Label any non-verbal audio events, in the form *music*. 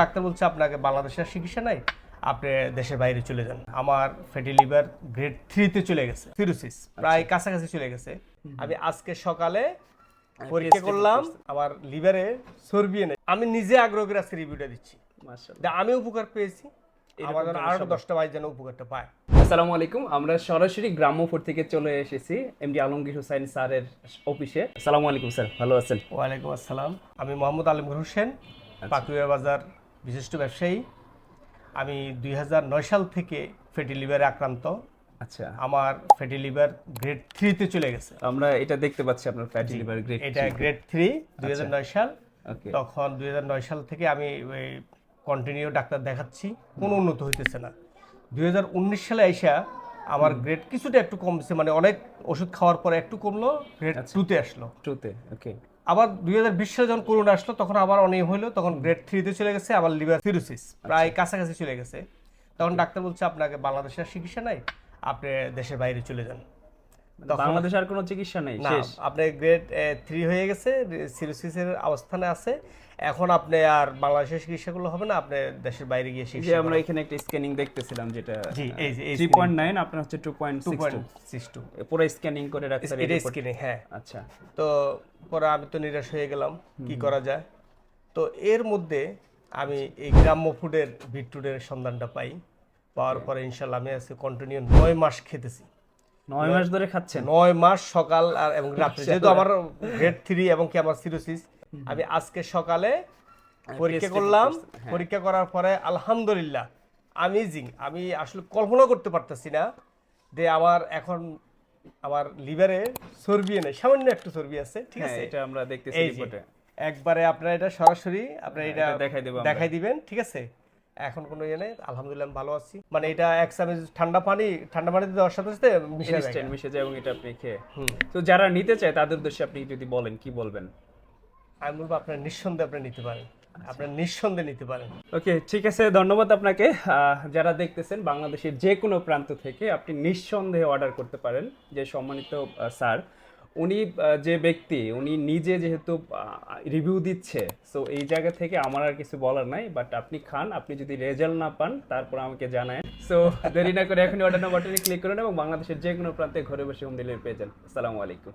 Doctor বলছে আপনাকে বাংলাদেশের চিকিৎসা নাই আপনি দেশের বাইরে চলে যান। আমার ফ্যাটি লিভার গ্রেড থ্রিতে চলে গেছে সিরোসিস প্রায় কাছাকাছি চলে গেছে। আমি আজকে সকালে পরীক্ষা করলাম আমার লিভারে চর্বি নেই আমি নিজে আগ্রহ করে আজকে রিভিউটা দিচ্ছি। আমি উপকার পেয়েছি আমার আরও দশটা ভাই যেন উপকারটা পায়। আসসালামু আলাইকুম আমরা সরাসরি গ্রাম্যপুর থেকে চলে এসেছি এমডি আলমগীর হোসেন স্যারের অফিসে। আসসালামু আলাইকুম স্যার ভালো আছেন? ওয়ালাইকুম আসসালাম। আমি মোহাম্মদ আলমগীর হোসেন পাকুড়িয়া বাজার বিশিষ্ট ব্যবসায়ী। আমি দুই হাজার নয় সাল থেকে ফ্যাটি লিভারে আক্রান্ত। আচ্ছা। আমার ফ্যাটি লিভার গ্রেড থ্রিতে চলে গেছে। আমরা এটা দেখতে পাচ্ছি আপনার ফ্যাটি লিভার গ্রেড এটা গ্রেড থ্রি দুই সাল। ওকে। তখন দু হাজার নয় সাল থেকে আমি কন্টিনিউ ডাক্তার দেখাচ্ছি। কোনো উন্নত হইতেছে না। দুই হাজার উনিশ সালে আইসা আমার গ্রেড কিছুটা একটু কমছে। মানে অনেক ওষুধ খাওয়ার পরে একটু কমলো গ্রেড টুতে আসলো। ট্রুতে ওকে আবার দুই হাজার বিশ সালে যখন করোনা আসলো তখন আবার অনেক হইল তখন গ্রেড থ্রিতে চলে গেছে আবার লিভার সিরোসিস প্রায় কাছাকাছি চলে গেছে। তখন ডাক্তার বলছে আপনাকে বাংলাদেশের চিকিৎসা নাই আপনি দেশের বাইরে চলে যান। বাংলাদেশ আর কোনো চিকিৎসা নেই শেষ। আপনার গ্রেড থ্রি হয়ে গেছে সিরোসিসের অবস্থানে আছে। এখন আপনি আর বাংলাদেশের চিকিৎসাগুলো হবে না আপনি দেশের বাইরে গিয়ে যে আমরা এখানে একটা স্ক্যানিং দেখতেছিলাম যেটা জি, এই যে, এই থ্রি পয়েন্ট নাইন আপনার হচ্ছে two point two six point six two পুরো স্ক্যানিং করে ডাক্তার এটা স্কিনে হ্যাঁ। আচ্ছা। তো পরে আমি তো নিরাশ হয়ে গেলাম কি করা যায়? তো এর মধ্যে আমি এই গ্রাম্য ফুডের বিটরুটের সন্ধানটা পাই। পাওয়ার পরে ইনশাল্লাহ আমি আজকে কন্টিনিউ নয় মাস খেতেছি। নয় মাস ধরে খাচ্ছেন? নয় মাস সকাল আর এবং *laughs* রাত্রে। যেহেতু আমার গ্রেড থ্রি এবং কি আমার সিরোসিস আমি আজকে সকালে পরীক্ষা করলাম। হ্যাঁ। পরীক্ষা করার পরে আলহামদুলিল্লাহ আমেজিং আমি আসলে কল্পনা করতে পারতেছি না যে আমার এখন আমার লিভারে চর্বি নেই সামান্য একটু চর্বি আছে ঠিক হ্যাঁ আছে? এটা আমরা দেখতেছি রিপোর্টে একবারে আপনারা এটা সরাসরি আপনারা এটা দেখাই দেবো আমরা। দেখাই দিবেন ঠিক আছে? এখন কোনো ইয়ে নেই আলহামদুলিল্লাহ আমি ভালো আছি। মানে এটা এক চামচ ঠান্ডা পানি ঠান্ডা পানিতে দেওয়ার সাথে সাথে মিশে যায় মিশে যায় এবং এটা আপনি খেয়ে তো যারা নিতে চায় তাদের উদ্দেশ্যে আপনি যদি বলেন কি বলবেন? আমি বলব আপনার নিঃসন্দেহে আপনি নিতে পারেন। আপনার নিঃসন্দেহে নিতে পারেন। ওকে ঠিক আছে ধন্যবাদ আপনাকে। আহ, যারা দেখতেছেন বাংলাদেশের যে কোনো প্রান্ত থেকে আপনি নিঃসন্দেহে অর্ডার করতে পারেন যে সম্মানিত স্যার। উনি যে ব্যক্তি, উনি নিজে যেহেতু রিভিউ দিচ্ছে সো এই জায়গা থেকে আমার আর কিছু বলার নাই বাট আপনি খান, আপনি যদি রেজাল্ট না পান, তারপর আমাকে জানায় সো *laughs* দেরি না করে এখনই অর্ডার বাটনে ক্লিক করুন এবং বাংলাদেশের যে কোনো প্রান্তে ঘরে বসে হোম ডেলিভারি পেয়ে যান। আসসালামু আলাইকুম।